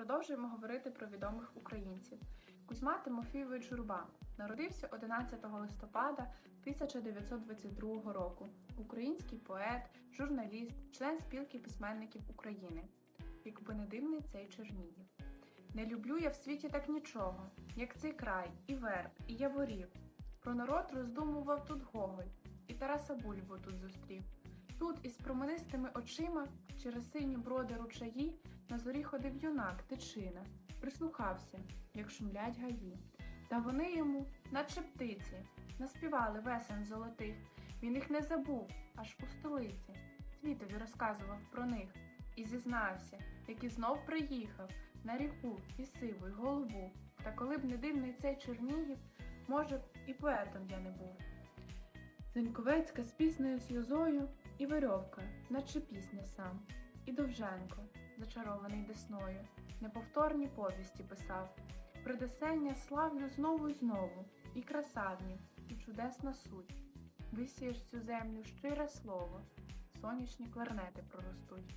Продовжуємо говорити про відомих українців. Кузьма Тимофійович Журба народився 11 листопада 1922 року. Український поет, журналіст, член спілки письменників України. Якби не дивний цей Чернігів. Не люблю я в світі так нічого, як цей край, і верб, і яворів. Про народ роздумував тут Гоголь, і Тараса Бульбу тут зустрів. Тут із променистими очима через сині броди ручаї на зорі ходив юнак тичина, прислухався, як шумлять гаї. Та вони йому, наче птиці, наспівали весен золотих. Він їх не забув, аж у столиці. Світові розказував про них і зізнався, як і знов приїхав на ріку і сиву, й голубу. Та коли б не дивний цей Чернігів, може б і поетом я не був. Зеньковецька з піснею сльозою і верьовка, наче пісня сам, і Довженко, зачарований десною, неповторні повісті писав. Придесення славлю знову й знову, і красавні, і чудесна суть. Висієш цю землю щире слово, сонячні кларнети проростуть.